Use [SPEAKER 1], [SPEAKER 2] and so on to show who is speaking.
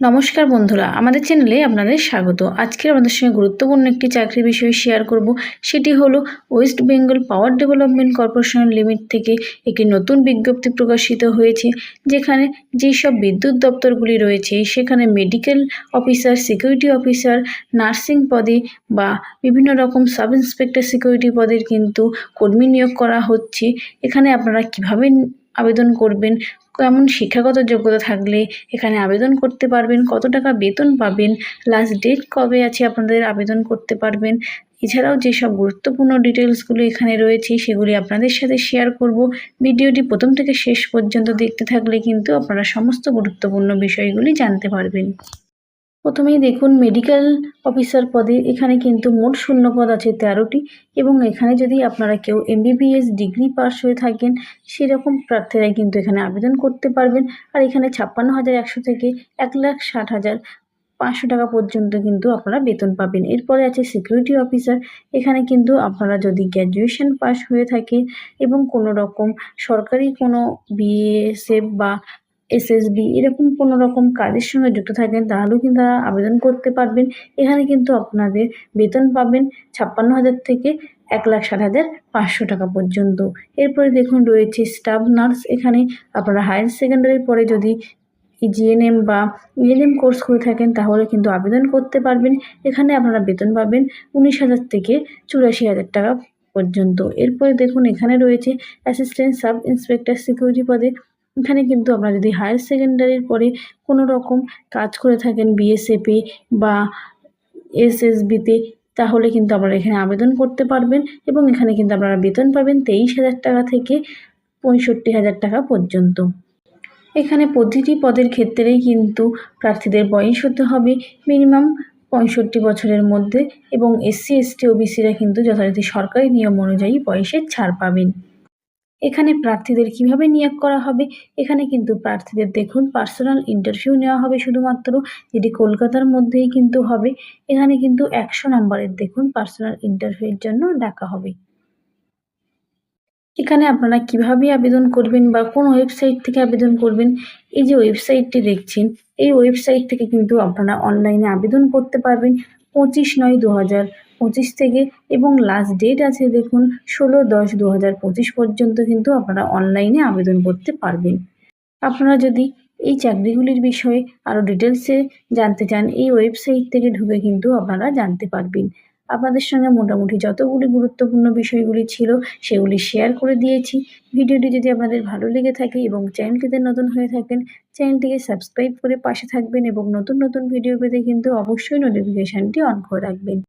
[SPEAKER 1] নমস্কার বন্ধুরা, আমাদের চ্যানেলে আপনাদের স্বাগত। আজকে আমাদের সঙ্গে গুরুত্বপূর্ণ একটি চাকরি বিষয়ে শেয়ার করব। সেটি হলো West Bengal power development corporation limit থেকে একটি নতুন বিজ্ঞপ্তি প্রকাশিত হয়েছে, যেখানে যেসব বিদ্যুৎ দপ্তরগুলি রয়েছে, সেখানে medical officer, security officer, nursing পদে বা বিভিন্ন রকম সাব ইন্সপেক্টর সিকিউরিটি পদের কিন্তু কর্মী নিয়োগ করা হচ্ছে। এখানে আপনারা কীভাবে আবেদন করবেন কেমন শিক্ষাগত যোগ্যতা থাকলে এখানে আবেদন করতে পারবেন, কত টাকা বেতন পাবেন লাস্ট ডেট কবে আছে আপনাদের আবেদন করতে পারবেন, এছাড়াও যেসব গুরুত্বপূর্ণ ডিটেলসগুলো এখানে রয়েছে সেগুলি আপনাদের সাথে শেয়ার করব। ভিডিওটি প্রথম থেকে শেষ পর্যন্ত দেখতে থাকলে কিন্তু আপনারা সমস্ত গুরুত্বপূর্ণ বিষয়গুলি জানতে পারবেন। প্রথমেই দেখুন মেডিকেল অফিসার পদে এখানে কিন্তু মোট শূন্য পদ আছে তেরোটি এবং এখানে যদি আপনারা কেউ এমবিবিএস ডিগ্রি পাস হয়ে থাকেন, সেরকম প্রার্থীরাই কিন্তু এখানে আবেদন করতে পারবেন। আর এখানে ছাপ্পান্ন হাজার একশো থেকে এক লাখ ষাট হাজার পাঁচশো টাকা পর্যন্ত কিন্তু আপনারা বেতন পাবেন। এরপরে আছে সিকিউরিটি অফিসার এখানে কিন্তু আপনারা যদি গ্র্যাজুয়েশন পাস হয়ে থাকে এবং কোনো রকম সরকারি কোনো বিএসএফ বা এসএসবি এরকম কোনো রকম কাজের সঙ্গে যুক্ত থাকেন, তাহলেও কিন্তু তারা আবেদন করতে পারবেন। এখানে কিন্তু আপনাদের বেতন পাবেন ছাপ্পান্ন হাজার থেকে এক লাখ ষাট হাজার পাঁচশো টাকা পর্যন্ত। এরপরে দেখুন, রয়েছে স্টাফ নার্স এখানে আপনারা হায়ার সেকেন্ডারির পরে যদি জিএনএম বা ইএনএম কোর্স করে থাকেন, তাহলে কিন্তু আবেদন করতে পারবেন। এখানে আপনারা বেতন পাবেন উনিশ হাজার থেকে চুরাশি হাজার টাকা পর্যন্ত। এরপরে দেখুন, এখানে রয়েছে অ্যাসিস্ট্যান্ট সাব ইন্সপেক্টর সিকিউরিটি পদে এখানে কিন্তু আপনারা যদি হায়ার সেকেন্ডারির পরে কোনো রকম কাজ করে থাকেন বিএসএফে বা এসএসবিতে তাহলে কিন্তু আপনারা এখানে আবেদন করতে পারবেন এবং এখানে কিন্তু আপনারা বেতন পাবেন তেইশ হাজার টাকা থেকে পঁয়ষট্টি হাজার টাকা পর্যন্ত। এখানে প্রতিটি পদের ক্ষেত্রেই কিন্তু প্রার্থীদের বয়স হতে হবে, মিনিমাম পঁয়ষট্টি বছরের মধ্যে এবং এসসি এসটি ওবিসিরা কিন্তু যথারীতি সরকারি নিয়ম অনুযায়ী বয়সের ছাড় পাবেন। এখানে প্রার্থীদের কীভাবে নিয়োগ করা হবে? এখানে কিন্তু প্রার্থীদের দেখুন পার্সোনাল ইন্টারভিউ নেওয়া হবে শুধুমাত্র, যেটি কলকাতার মধ্যেই কিন্তু হবে। এখানে কিন্তু একশো নম্বরের দেখুন পার্সোনাল ইন্টারভিউয়ের জন্য ডাকা হবে। এখানে আপনারা কীভাবে আবেদন করবেন বা কোন ওয়েবসাইট থেকে আবেদন করবেন? এই যে ওয়েবসাইটটি দেখছেন, এই ওয়েবসাইট থেকে কিন্তু আপনারা অনলাইনে আবেদন করতে পারবেন। পঁচিশ নয় দু হাজার পঁচিশ থেকে এবং লাস্ট ডেট আছে দেখুন ষোলো দশ দু হাজার পঁচিশ পর্যন্ত কিন্তু আপনারা অনলাইনে আবেদন করতে পারবেন। আপনারা যদি এই চাকরিগুলির বিষয়ে আরও ডিটেলসে জানতে চান, এই ওয়েবসাইট থেকে ঢুকে কিন্তু আপনারা জানতে পারবেন। আপনাদের সঙ্গে মোটামুটি যতগুলি গুরুত্বপূর্ণ বিষয়গুলি ছিল সেগুলি শেয়ার করে দিয়েছি। ভিডিওটি যদি আপনাদের ভালো লেগে থাকে এবং চ্যানেলটিতে নতুন হয়ে থাকেন চ্যানেলটিকে সাবস্ক্রাইব করে পাশে থাকবেন এবং নতুন নতুন ভিডিও পেতে কিন্তু অবশ্যই নোটিফিকেশানটি অন করে রাখবেন।